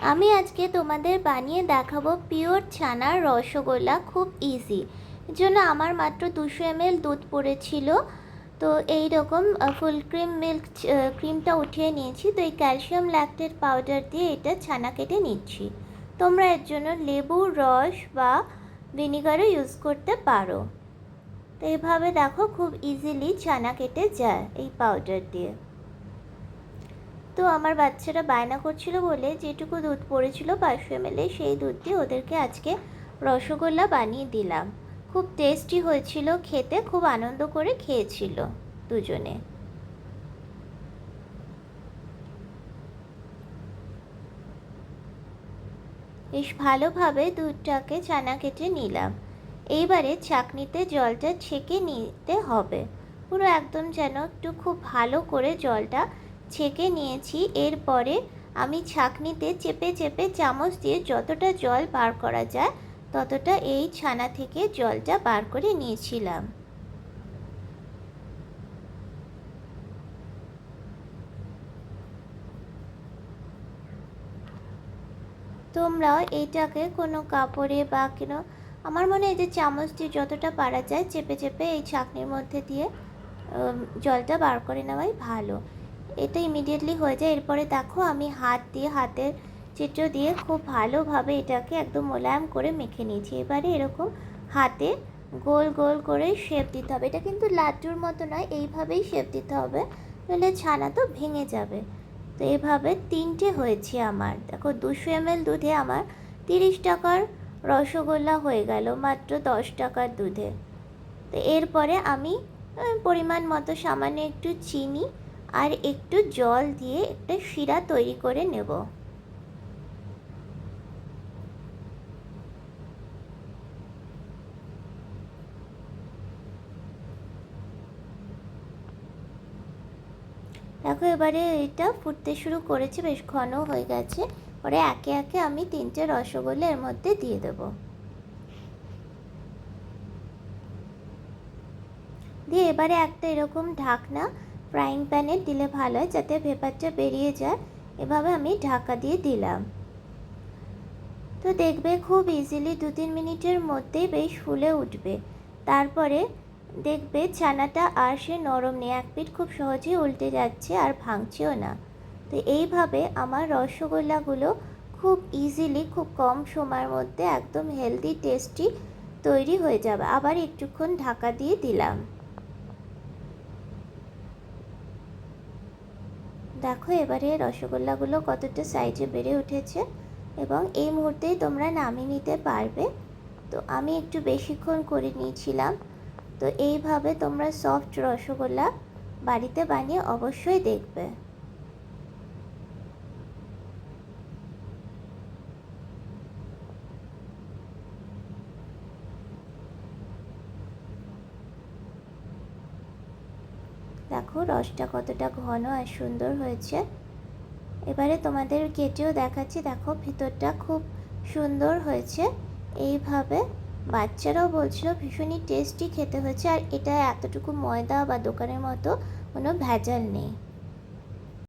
আমি আজকে তোমাদের বানিয়ে দেখাবো পিওর ছানার রসগোল্লা খুব ইজি এর জন্য আমার মাত্র দুশো এমএল দুধ পড়েছিল। তো এই রকম ফুল ক্রিম মিল্ক ক্রিমটা উঠিয়ে নিয়েছি। তো এই ক্যালসিয়াম ল্যাকটেড পাউডার দিয়ে এটা ছানা কেটে নিচ্ছি। তোমরা এর জন্য লেবুর রস বা ভিনিগারও ইউজ করতে পারো। তো এইভাবে দেখো খুব ইজিলি ছানা কেটে যায় এই পাউডার দিয়ে। তো আমার বাচ্চারা বায়না করছিল বলে যেটুকু দুধ পড়েছিল পাঁচশো এমএলএ সেই দুধ দিয়ে ওদেরকে আজকে রসগোল্লা বানিয়ে দিলাম। খুব টেস্টি হয়েছিল খেতে, খুব আনন্দ করে খেয়েছিল দুজনে। বেশ ভালোভাবে দুধটাকে চানা কেটে নিলাম। এইবারে ছাকনিতে জলটা ছেঁকে নিতে হবে। পুরো একদম যেন একটু খুব ভালো করে জলটা ছেঁকে নিয়েছি, এরপরে আমি ছাঁকনিতে চেপে চেপে চামচ দিয়ে যতটা জল বার করা যায়, ততটা এই ছানা থেকে জলটা বার করে নিয়েছিলাম। তোমরাও এইটাকে কোনো কাপড়ে বা কোনো, আমার মনে হয় যে চামচ দিয়ে যতটা পারা যায়, চেপে চেপে এই ছাঁকনির মধ্যে দিয়ে জলটা বার করে নেওয়াই ভালো। এটা ইমিডিয়েটলি হয়ে যায়। এরপরে দেখো আমি হাত দিয়ে, হাতের চিত্র দিয়ে খুব ভালোভাবে এটাকে একদম মোলায়েম করে মেখে নিয়েছি। এবারে এরকম হাতে গোল গোল করে শেপ দিতে হবে। এটা কিন্তু লাড্ডুর মতো নয়, এইভাবেই শেপ দিতে হবে। নাহলে ছানা তো ভেঙে যাবে। তো এভাবে তিনটে হয়েছে আমার। দেখো দুশো এমএল দুধে আমার তিরিশ টাকার রসগোল্লা হয়ে গেল, মাত্র দশ টাকার দুধে। তো এরপরে আমি পরিমাণ মতো সামান্য একটু চিনি আর একটু জল দিয়ে একটা শিরা তৈরি করে নেব। দেখো, এবারে এটা ফুটতে শুরু করেছে, বেশ ঘন হয়ে গেছে। পরে একে একে আমি তিনটে রসগোল্লা এর মধ্যে দিয়ে দেবো। দিয়ে এবারে একটা এরকম ঢাকনা ফ্রাইং প্যানে দিলে ভালো হয় যাতে ভেপারটা বেরিয়ে যায়। এভাবে আমি ঢাকা দিয়ে দিলাম। তো দেখবে খুব ইজিলি দু তিন মিনিটের মধ্যেই বেশ ফুলে উঠবে। তারপরে দেখবে ছানাটা আর সে নরম নেই। এক পিঠ খুব সহজেই উল্টে যাচ্ছে আর ভাঙছেও না। তো এইভাবে আমার রসগোল্লাগুলো খুব ইজিলি খুব কম সময়ের মধ্যে একদম হেলদি টেস্টি তৈরি হয়ে যাবে। আবার একটুক্ষণ ঢাকা দিয়ে দিলাম। দেখো এবারে রসগোল্লাগুলো কতটা সাইজে বেড়ে উঠেছে এবং এই মুহূর্তেই তোমরা নামিয়ে নিতে পারবে। তো আমি একটু বেশিক্ষণ করে নিয়েছিলাম। তো এইভাবে তোমরা সফট রসগোল্লা বাড়িতে বানিয়ে অবশ্যই দেখবে। দেখো, রসটা কতটা ঘন আর সুন্দর হয়েছে। এবারে তোমাদের কেটেও দেখাচ্ছি, দেখো ভিতরটা খুব সুন্দর হয়েছে। এইভাবে বাচ্চারাও বলছিল, ভীষণই টেস্টি খেতে হয়েছে। আর এটা এতটুকু ময়দা বা দোকানের মতো কোনো ভেজাল নেই।